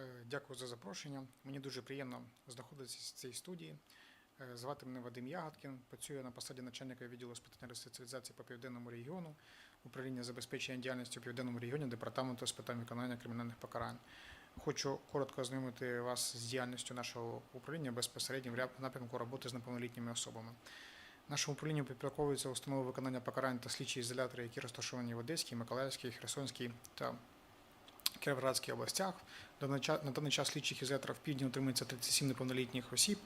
Е, Дякую за запрошення. Мені дуже приємно знаходитися в цій студії. Е, Звати мене Вадим Ягодкін. Працюю на посаді начальника відділу з питань ресоціалізації по південному регіону, управління забезпечення діяльності у південному регіоні департаменту з питань виконання кримінальних покарань. Хочу коротко ознайомити вас з діяльністю нашого управління безпосередньо в напрямку роботи з неповнолітніми особами. Нашому управлінню підпорядковуються установи виконання покарань та слідчі ізолятори, які розташовані в Одеській, Миколаївській, Херсонській та Кіровоградській областях. На даний час слідчих в півдні утримується 37 неповнолітніх осіб,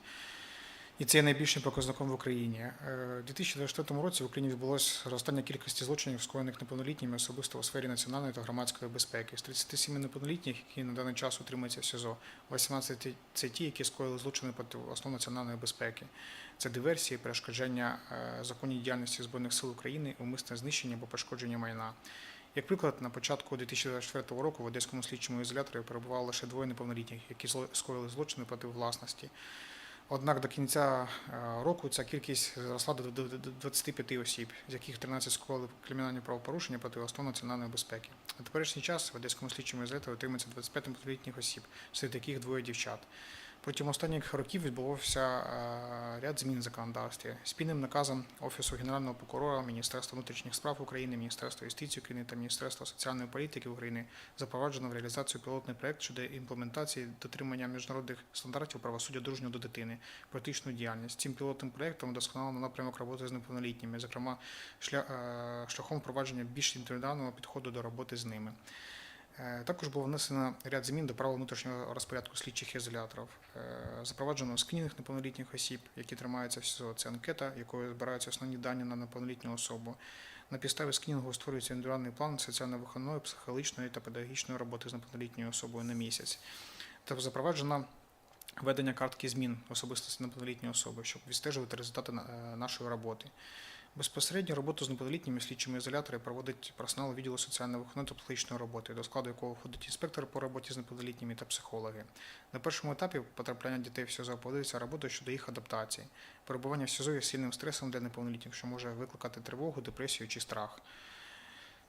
і це є найбільшим показником в Україні. Е, У 2024 році в Україні відбулося зростання кількості злочинів, скоєних неповнолітніми, особисто у сфері національної та громадської безпеки. З 37 неповнолітніх, які на даний час утримуються в СІЗО, 18 – це ті, які скоїли злочини проти основ національної безпеки. Це диверсії, перешкоджання е, законній діяльності Збройних сил України, умисне знищення або пошкодження майна. Як приклад, на початку 2024 року в Одеському слідчому ізоляторі перебувало лише двоє неповнолітніх, які скоїли злочини проти власності. Однак до кінця е, року ця кількість зросла до до- до 25 осіб, з яких 13 скоїли кримінальні правопорушення проти основ національної безпеки. На теперішній час в Одеському слідчому ізоляторі отримується 25 неповнолітніх осіб, серед яких двоє дівчат. Протягом останніх років відбувався е, ряд змін в законодавстві. Спільним наказом Офісу Генерального прокурора, Міністерства внутрішніх справ України, Міністерства юстиції України та Міністерства соціальної політики України запроваджено в реалізацію пілотний проект щодо імплементації дотримання міжнародних стандартів правосуддя дружнього до дитини, практичну діяльність. Цим пілотним проектом вдосконалено напрямок роботи з неповнолітніми, зокрема е, шляхом впровадження більш індивідуального підходу до роботи з ними. Е, Також було внесено ряд змін до правил внутрішнього розпорядку слідчих ізоляторів. Е, Запроваджено скринінг неповнолітніх осіб, які тримаються в СІЗО. Це анкета, якою збираються основні дані на неповнолітню особу. На підставі скринінгу створюється індивідуальний план соціально-виховної, психологічної та педагогічної роботи з неповнолітньою особою на місяць. Та запроваджено ведення картки змін особистості неповнолітньої особи, щоб відстежувати результати е, нашої роботи. Безпосередньо роботу з неповнолітніми слідчими ізоляторами проводить персонал відділу соціально-виховної та психологічної роботи, до складу якого входить інспектор по роботі з неповнолітніми та психологи. На першому етапі потрапляння дітей в СІЗО проводиться робота щодо їх адаптації. Перебування в СІЗО є сильним стресом для неповнолітніх, що може викликати тривогу, депресію чи страх.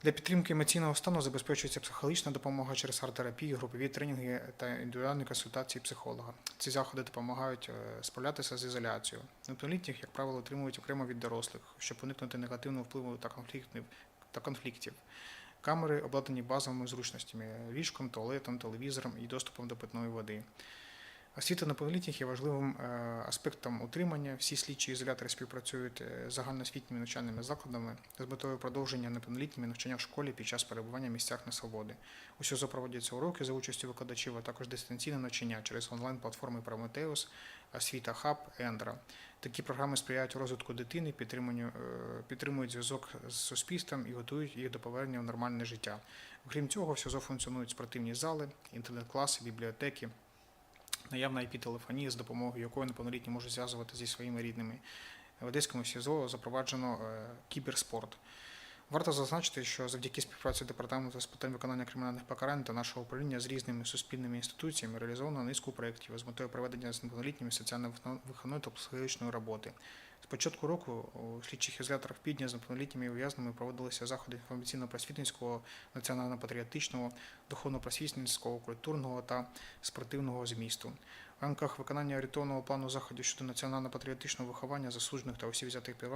Для підтримки емоційного стану забезпечується психологічна допомога через арт-терапію, групові тренінги та індивідуальні консультації психолога. Ці заходи допомагають е, справлятися з ізоляцією. Неповнолітніх, як правило, отримують окремо від дорослих, щоб уникнути негативного впливу та конфліктів. Та конфліктів. Камери обладнані базовими зручностями ліжком, туалетом, телевізором і доступом до питної води. Освіта неповнолітніх є важливим е, аспектом утримання. Всі слідчі ізолятори співпрацюють е, з загальноосвітніми навчальними закладами з метою продовження неповнолітніми навчання в школі під час перебування в місцях несвободи. У СІЗО проводяться уроки за участю викладачів, а також дистанційне навчання через онлайн-платформи Прометеус, Освіта Хаб, Ендра. Такі програми сприяють розвитку дитини, підтриманню, е, підтримують зв'язок з суспільством і готують їх до повернення в нормальне життя. Окрім цього, в СІЗО функціонують спортивні зали, інтернет-класи, бібліотеки, наявна IP-телефонія, з допомогою якої неповнолітні можуть зв'язувати зі своїми рідними. В Одеському СІЗО запроваджено е, кіберспорт. Варто зазначити, що завдяки співпраці департаменту з питань виконання кримінальних покарань та нашого управління з різними суспільними інституціями реалізовано низку проєктів з метою проведення з неповнолітніми соціально-виховної та психологічної роботи. З початку року у слідчих ізоляторах Підня з неповнолітніми ув'язненими проводилися заходи інформаційно-просвітницького, національно-патріотичного, духовно-просвітницького, культурного та спортивного змісту. В рамках виконання орієнтовного плану заходів щодо національно-патріотичного виховання заслужених та осіб взятих під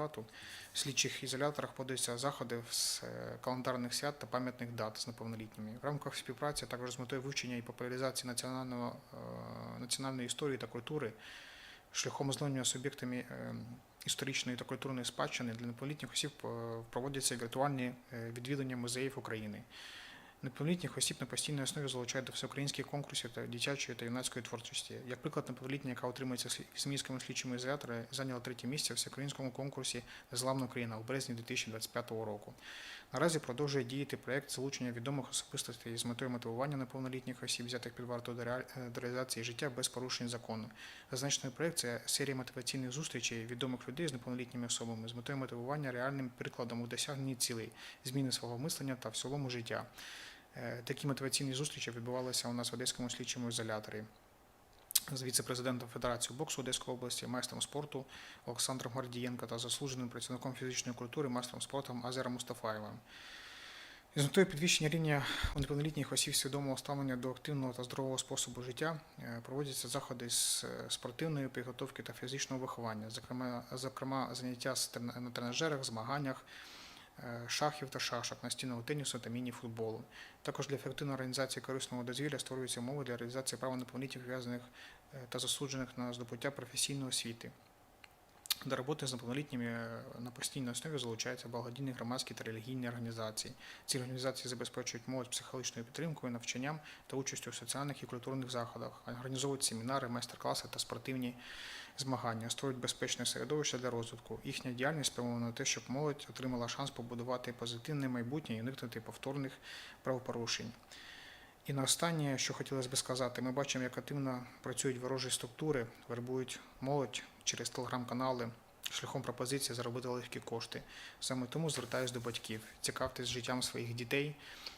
в слідчих ізоляторах подаються заходи з е, календарних свят та пам'ятних дат з неповнолітніми. В рамках співпраці також з метою вивчення і популяризації е, національної історії та культури шляхом ознайомлення суб'єктами е, історичної та культурної спадщини для неповнолітніх осіб е, проводяться віртуальні відвідування музеїв України. Неповнолітніх осіб на постійній основі залучають до всеукраїнських конкурсів та дитячої та юнацької творчості. Як приклад, неповнолітня, яка отримується в слідчими ізолятори, зайняла третє місце в всеукраїнському конкурсі Незламна Україна у березні 2025 року. Наразі продовжує діяти проєкт залучення відомих особистостей з метою мотивування неповнолітніх осіб, взятих під варту до е, реалізації життя без порушень закону. Зазначений проєкт це серія мотиваційних зустрічей відомих людей з неповнолітніми особами з метою мотивування реальним прикладом у досягненні цілей, зміни свого мислення та в цілому життя. Е, Такі мотиваційні зустрічі відбувалися у нас в Одеському слідчому ізоляторі з віце-президентом Федерації боксу Одеської області, майстром спорту Олександром Гордієнко та заслуженим працівником фізичної культури, майстром спорту Азером Мустафаєвим. З метою підвищення рівня неповнолітніх осіб свідомого ставлення до активного та здорового способу життя е, проводяться заходи з е, спортивної підготовки та фізичного виховання, зокрема, зокрема заняття на тренажерах, змаганнях, е, шахів та шашок, настільного тенісу та міні-футболу. Також для ефективної організації корисного дозвілля створюються умови для реалізації права неповнолітніх ув'язаних е, та засуджених на здобуття професійної освіти. До роботи з неповнолітніми е, на постійній основі залучаються благодійні громадські та релігійні організації. Ці організації забезпечують молодь психологічною підтримкою, навчанням та участю у соціальних і культурних заходах, організовують семінари, майстер-класи та спортивні змагання, створюють безпечне середовище для розвитку. Їхня діяльність спрямована на те, щоб молодь отримала шанс побудувати позитивне майбутнє і уникнути повторних правопорушень. І на останнє, що хотілося би сказати, ми бачимо, як активно працюють ворожі структури, вербують молодь через телеграм-канали шляхом пропозиції заробити легкі кошти. Саме тому звертаюся до батьків. Цікавтесь життям своїх дітей,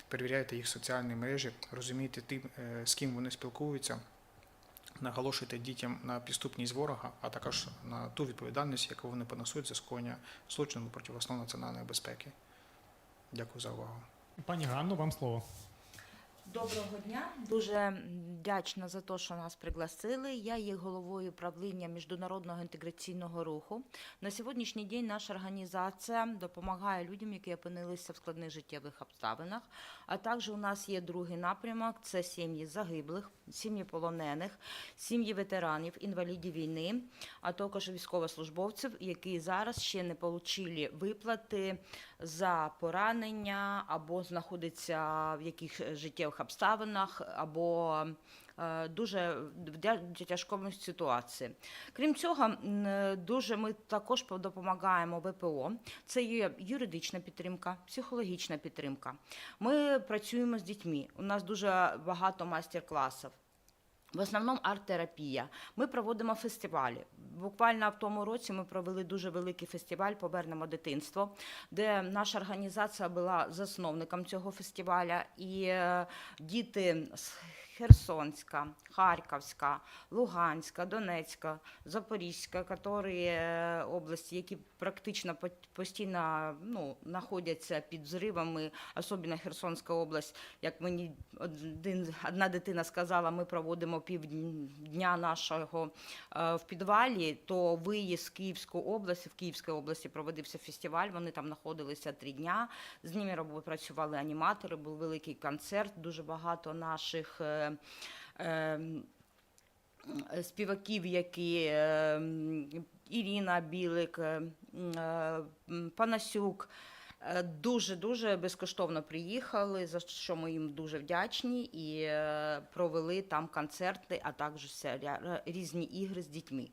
перевіряйте їх соціальні мережі, розумійте тим, е, з ким вони спілкуються, наголошуйте дітям на підступність ворога, а також на ту відповідальність, яку вони понесуть за скоєння злочину проти основ національної безпеки. Дякую за увагу. Пані Ганно, вам слово. Доброго дня. Дуже вдячна за те, що нас пригласили. Я є головою правління міжнародного інтеграційного руху. На сьогоднішній день наша організація допомагає людям, які опинилися в складних життєвих обставинах. А також у нас є другий напрямок: це сім'ї загиблих, сім'ї полонених, сім'ї ветеранів, інвалідів війни, а також військовослужбовців, які зараз ще не отримали виплати за поранення або знаходяться в яких життєвих обставинах, або е, дуже в тяжкому ситуації. Крім цього, дуже ми також допомагаємо ВПО. Це є юридична підтримка, психологічна підтримка. Ми працюємо з дітьми. У нас дуже багато майстер-класів. В основному арт-терапія. Ми проводимо фестивалі. Буквально в тому році ми провели дуже великий фестиваль Повернемо дитинство, де наша організація була засновником цього фестиваля. І е, діти з Херсонська, Харківська, Луганська, Донецька, Запорізька, які е, області, які практично постійно ну, знаходяться під зривами, особливо Херсонська область, як мені один, одна дитина сказала, ми проводимо півдня нашого е, в підвалі, то виїзд з Київської області, в Київській області проводився фестиваль, вони там знаходилися три дня, з ними працювали аніматори, був великий концерт, дуже багато наших е, співаків, які е, Ірина Білик, е, е, Панасюк. е, Дуже-дуже безкоштовно приїхали, за що ми їм дуже вдячні, і е, провели там концерти, а також різні ігри з дітьми.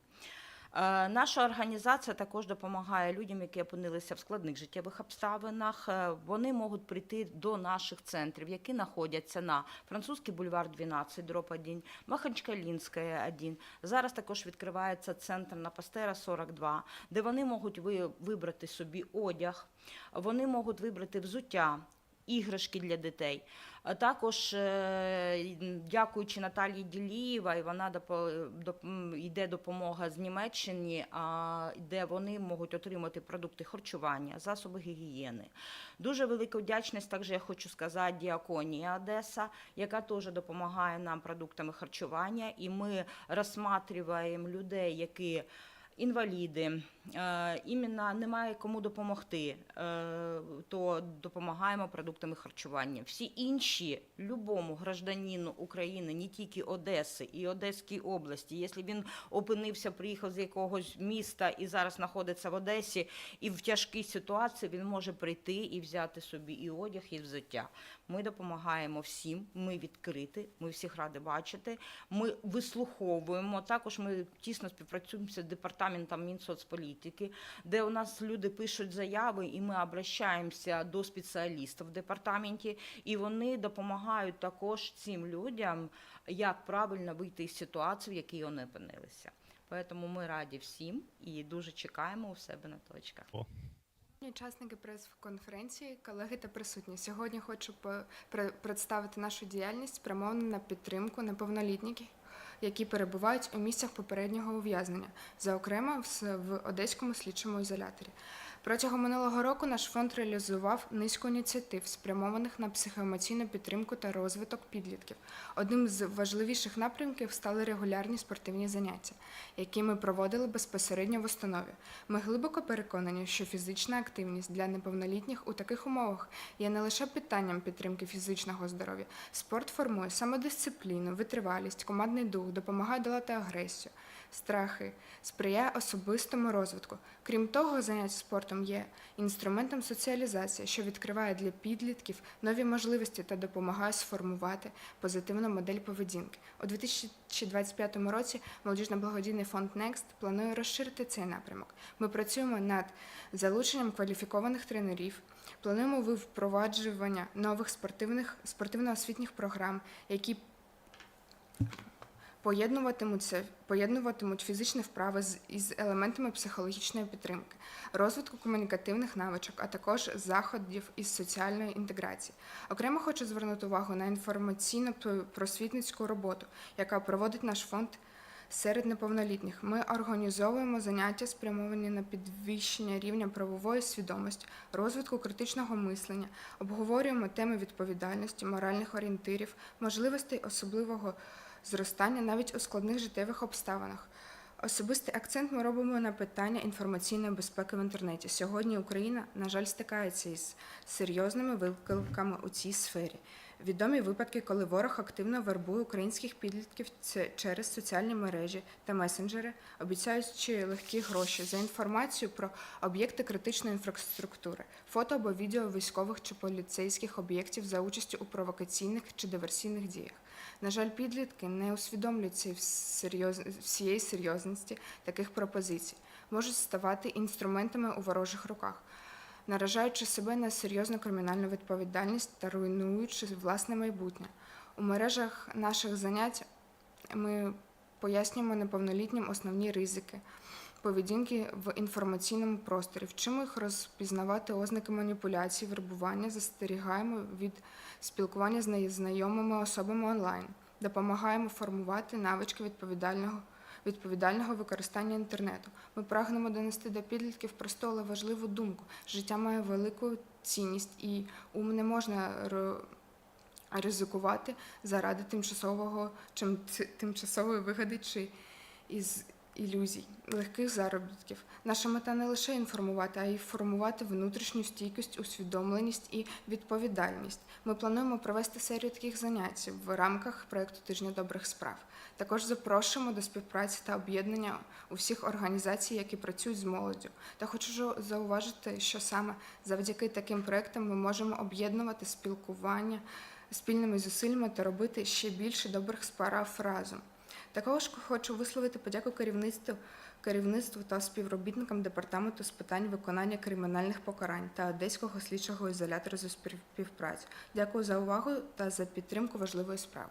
Е, Наша організація також допомагає людям, які опинилися в складних життєвих обставинах. Е, Вони можуть прийти до наших центрів, які знаходяться на Французький бульвар 12, дроб 1, Махачкалінська 1. Зараз також відкривається центр на Пастера 42, де вони можуть ви- вибрати собі одяг, вони можуть вибрати взуття. Іграшки для дітей. А також, е, дякуючи Наталії Ділієвій, вона йде допомога з Німеччини, де вони можуть отримати продукти харчування, засоби гігієни. Дуже велика вдячність, також я хочу сказати, Діаконія Одеса, яка теж допомагає нам продуктами харчування, і ми розсматриваємо людей, які інваліди, е, іменно немає кому допомогти, е, то допомагаємо продуктами харчування. Всі інші любому гражданину України, не тільки Одеси і Одеській області, якщо він опинився, приїхав з якогось міста і зараз знаходиться в Одесі, і в тяжкій ситуації він може прийти і взяти собі і одяг, і взуття. Ми допомагаємо всім, ми відкриті, ми всіх раді бачити. Ми вислуховуємо. Також ми тісно співпрацюємо з департаментом Мінсоцполітики, де у нас люди пишуть заяви, і ми обращаємося до спеціалістів в департаменті, і вони допомагають також цим людям, як правильно вийти із ситуації, в якій вони опинилися. Тому ми раді всім і дуже чекаємо у себе на точках. Учасники прес-конференції, колеги та присутні. Сьогодні хочу представити нашу діяльність спрямовану на підтримку неповнолітніх, які перебувають у місцях попереднього ув'язнення, за окремо в Одеському слідчому ізоляторі. Протягом минулого року наш фонд реалізував низку ініціатив, спрямованих на психоемоційну підтримку та розвиток підлітків. Одним з важливіших напрямків стали регулярні спортивні заняття, які ми проводили безпосередньо в установі. Ми глибоко переконані, що фізична активність для неповнолітніх у таких умовах є не лише питанням підтримки фізичного здоров'я. Спорт формує самодисципліну, витривалість, командний дух, допомагає долати агресію, страхи, сприяє особистому розвитку. Крім того, заняття спортом є інструментом соціалізації, що відкриває для підлітків нові можливості та допомагає сформувати позитивну модель поведінки. У 2025 році молодіжно-благодійний фонд Next планує розширити цей напрямок. Ми працюємо над залученням кваліфікованих тренерів. Плануємо впроваджування нових спортивних спортивно-освітніх програм, які поєднуватимуться, поєднуватимуть фізичні вправи з із елементами психологічної підтримки, розвитку комунікативних навичок, а також заходів із соціальної інтеграції. Окремо хочу звернути увагу на інформаційно-просвітницьку роботу, яка проводить наш фонд. Серед неповнолітніх ми організовуємо заняття, спрямовані на підвищення рівня правової свідомості, розвитку критичного мислення, обговорюємо теми відповідальності, моральних орієнтирів, можливостей особливого зростання навіть у складних життєвих обставинах. Особистий акцент ми робимо на питання інформаційної безпеки в інтернеті. Сьогодні Україна, на жаль, стикається із серйозними викликами у цій сфері. Відомі випадки, коли ворог активно вербує українських підлітків через соціальні мережі та месенджери, обіцяючи легкі гроші за інформацію про об'єкти критичної інфраструктури, фото або відео військових чи поліцейських об'єктів за участю у провокаційних чи диверсійних діях. На жаль, підлітки не усвідомлюють цієї серйоз... всієї серйозності таких пропозицій, можуть ставати інструментами у ворожих руках, наражаючи себе на серйозну кримінальну відповідальність та руйнуючи власне майбутнє. У мережах наших занять ми пояснюємо неповнолітнім основні ризики поведінки в інформаційному просторі, вчимо їх розпізнавати ознаки маніпуляцій, вербування, застерігаємо від спілкування з незнайомими особами онлайн, допомагаємо формувати навички відповідального. Відповідального використання інтернету. Ми прагнемо донести до підлітків просту, але важливу думку. Життя має велику цінність, і ум не можна ризикувати заради тимчасового чим тимчасової вигоди чи із ілюзій, легких заробітків. Наша мета не лише інформувати, а й формувати внутрішню стійкість, усвідомленість і відповідальність. Ми плануємо провести серію таких занять в рамках проєкту Тижня добрих справ. Також запрошуємо до співпраці та об'єднання усіх організацій, які працюють з молоддю. Та хочу зауважити, що саме завдяки таким проектам ми можемо об'єднувати спілкування спільними зусиллями та робити ще більше добрих справ разом. Також хочу висловити подяку керівництву, керівництву та співробітникам департаменту з питань виконання кримінальних покарань та Одеського слідчого ізолятора за співпрацю. Дякую за увагу та за підтримку важливої справи.